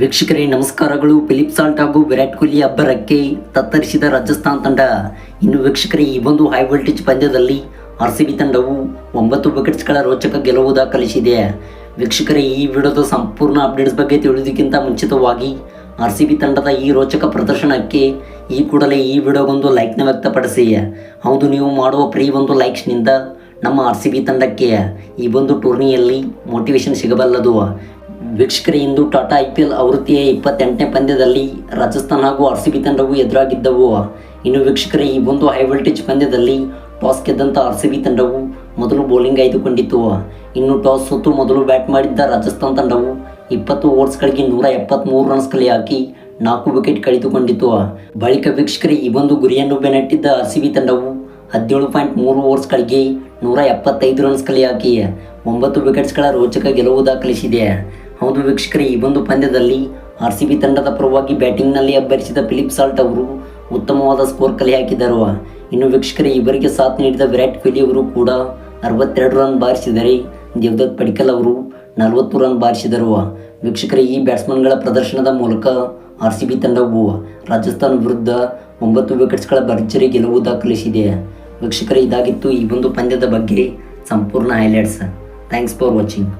ವೀಕ್ಷಕರೇ, ನಮಸ್ಕಾರಗಳು. Philip salt ಹಾಗೂ ವಿರಾಟ್ ಕೊಹ್ಲಿ ಅಬ್ಬರಕ್ಕೆ ತತ್ತರಿಸಿದ ರಾಜಸ್ಥಾನ್ ತಂಡ. ಇನ್ನು ವೀಕ್ಷಕರೇ, ಈ ಒಂದು ಹೈ ವೋಲ್ಟೇಜ್ ಪಂದ್ಯದಲ್ಲಿ ಆರ್ ಸಿ ಬಿ ತಂಡವು ಒಂಬತ್ತು ವಿಕೆಟ್ಸ್ಗಳ ರೋಚಕ ಗೆಲುವು ದಾಖಲಿಸಿದೆ ವೀಕ್ಷಕರೇ, ಈ ವಿಡಿಯೋದ ಸಂಪೂರ್ಣ ಅಪ್ಡೇಟ್ಸ್ ಬಗ್ಗೆ ತಿಳಿಯೋದಕ್ಕಿಂತ ಮುಂಚಿತವಾಗಿ ಆರ್ ಸಿ ಬಿ ತಂಡದ ಈ ರೋಚಕ ಪ್ರದರ್ಶನಕ್ಕೆ ಈ ಕೂಡಲೇ ಈ ವಿಡಿಯೋಗೊಂದು ಲೈಕ್ನ ವ್ಯಕ್ತಪಡಿಸಿ. ಹೌದು, ನೀವು ಮಾಡುವ ಪ್ರೀ ಒಂದು ಲೈಕ್ಸ್ನಿಂದ ನಮ್ಮ ಆರ್ ಸಿ ಬಿ ತಂಡಕ್ಕೆ ಈ ಒಂದು ಟೂರ್ನಿಯಲ್ಲಿ ಮೋಟಿವೇಶನ್ ಸಿಗಬಲ್ಲದು. ವೀಕ್ಷಕರೇ ಇಂದು ಟಾಟಾ ಐ ಪಿ ಎಲ್ ಆವೃತ್ತಿಯ ಇಪ್ಪತ್ತೆಂಟನೇ ಪಂದ್ಯದಲ್ಲಿ ರಾಜಸ್ಥಾನ್ ಹಾಗೂ ಆರ್ ಸಿ ಬಿ ತಂಡವು ಎದುರಾಗಿದ್ದವು. ಇನ್ನು ವೀಕ್ಷಕರೇ, ಈ ಒಂದು ಹೈ ವೋಲ್ಟೇಜ್ ಪಂದ್ಯದಲ್ಲಿ ಟಾಸ್ ಗೆದ್ದಂಥ ಆರ್ ಸಿ ಬಿ ತಂಡವು ಮೊದಲು ಬೌಲಿಂಗ್ ಆಯ್ದುಕೊಂಡಿತ್ತು. ಇನ್ನು ಟಾಸ್ ಸುತ್ತು ಮೊದಲು ಬ್ಯಾಟ್ ಮಾಡಿದ್ದ ರಾಜಸ್ಥಾನ್ ತಂಡವು ಇಪ್ಪತ್ತು ಓವರ್ಸ್ಗಳಿಗೆ ನೂರ ಎಪ್ಪತ್ತ್ಮೂರು ರನ್ಸ್ ಕಲೆ ಹಾಕಿ ನಾಲ್ಕು ವಿಕೆಟ್ ಕಳೆದುಕೊಂಡಿತ್ತು. ಬಳಿಕ ವೀಕ್ಷಕರೇ, ಈ ಒಂದು ಗುರಿಯನ್ನು ಬೆನ್ನಟ್ಟಿದ್ದ ಆರ್ ಸಿ ಬಿ ತಂಡವು ಹದಿನೇಳು ಪಾಯಿಂಟ್ ಮೂರು ಓವರ್ಸ್ಗಳಿಗೆ ನೂರ ಎಪ್ಪತ್ತೈದು ರನ್ಸ್ ಕಲೆ ಹಾಕಿ ಒಂಬತ್ತು ವಿಕೆಟ್ಸ್ಗಳ ರೋಚಕ ಗೆಲುವು ದಾಖಲಿಸಿದೆ. ಹೌದು ವೀಕ್ಷಕರೇ ಈ ಒಂದು ಪಂದ್ಯದಲ್ಲಿ ಆರ್ ಸಿ ಬಿ ತಂಡದ ಪರವಾಗಿ ಬ್ಯಾಟಿಂಗ್ನಲ್ಲಿ ಅಬ್ಬರಿಸಿದ ಫಿಲಿಪ್ ಸಾಲ್ಟ್ ಅವರು ಉತ್ತಮವಾದ ಸ್ಕೋರ್ ಕಲೆ ಹಾಕಿದರು. ಇನ್ನು ವೀಕ್ಷಕರೇ ಇವರಿಗೆ ಸಾಥ್ ನೀಡಿದ ವಿರಾಟ್ ಕೊಹ್ಲಿ ಅವರು ಕೂಡ ಅರವತ್ತೆರಡು ರನ್ ಬಾರಿಸಿದರೆ ದೇವದತ್ ಪಡಿಕಲ್ ಅವರು ನಲವತ್ತು ರನ್ ಬಾರಿಸಿದರು. ವೀಕ್ಷಕರೇ, ಈ ಬ್ಯಾಟ್ಸ್ಮನ್ಗಳ ಪ್ರದರ್ಶನದ ಮೂಲಕ ಆರ್ ಸಿ ಬಿ ತಂಡವು ರಾಜಸ್ಥಾನ್ ವಿರುದ್ಧ ಒಂಬತ್ತು ವಿಕೆಟ್ಸ್ಗಳ ಭರ್ಜರಿ ಗೆಲುವು ದಾಖಲಿಸಿದೆ. ವೀಕ್ಷಕರೇ, ಇದಾಗಿತ್ತು ಈ ಒಂದು ಪಂದ್ಯದ ಬಗ್ಗೆ ಸಂಪೂರ್ಣ ಹೈಲೈಟ್ಸ್. Thanks for watching.